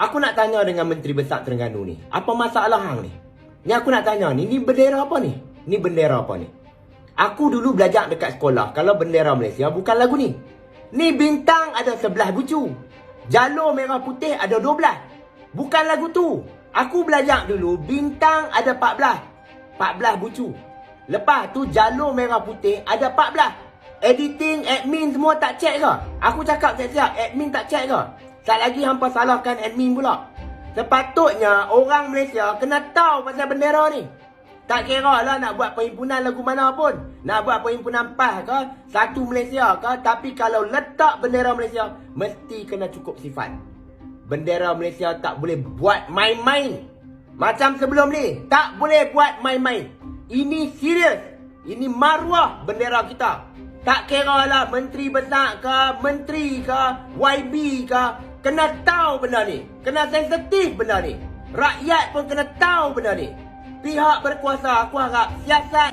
Aku nak tanya dengan Menteri Besar Terengganu ni. Apa masalah hang ni? Ni aku nak tanya ni. Ni bendera apa ni? Ni bendera apa ni? Aku dulu belajar dekat sekolah. Kalau bendera Malaysia bukan lagu ni. Ni bintang ada sebelah bucu. Jalur merah putih ada 12. Bukan lagu tu. Aku belajar dulu bintang ada 14. 14 bucu. Lepas tu jalur merah putih ada 14. Editing, admin semua tak check ke? Aku cakap siap-siap, admin tak check ke? Tak lagi hampa salahkan admin pula. Sepatutnya orang Malaysia kena tahu pasal bendera ni. Tak kira lah nak buat perhimpunan lagu mana pun. Nak buat perhimpunan PAS ke, satu Malaysia ke. Tapi kalau letak bendera Malaysia, mesti kena cukup sifat. Bendera Malaysia tak boleh buat main-main. Macam sebelum ni, tak boleh buat main-main. Ini serius. Ini maruah bendera kita. Tak kira lah menteri besar ke, menteri ke, YB ke. Kena tahu benda ni. Kena sensitif benda ni. Rakyat pun kena tahu benda ni. Pihak berkuasa aku harap siasat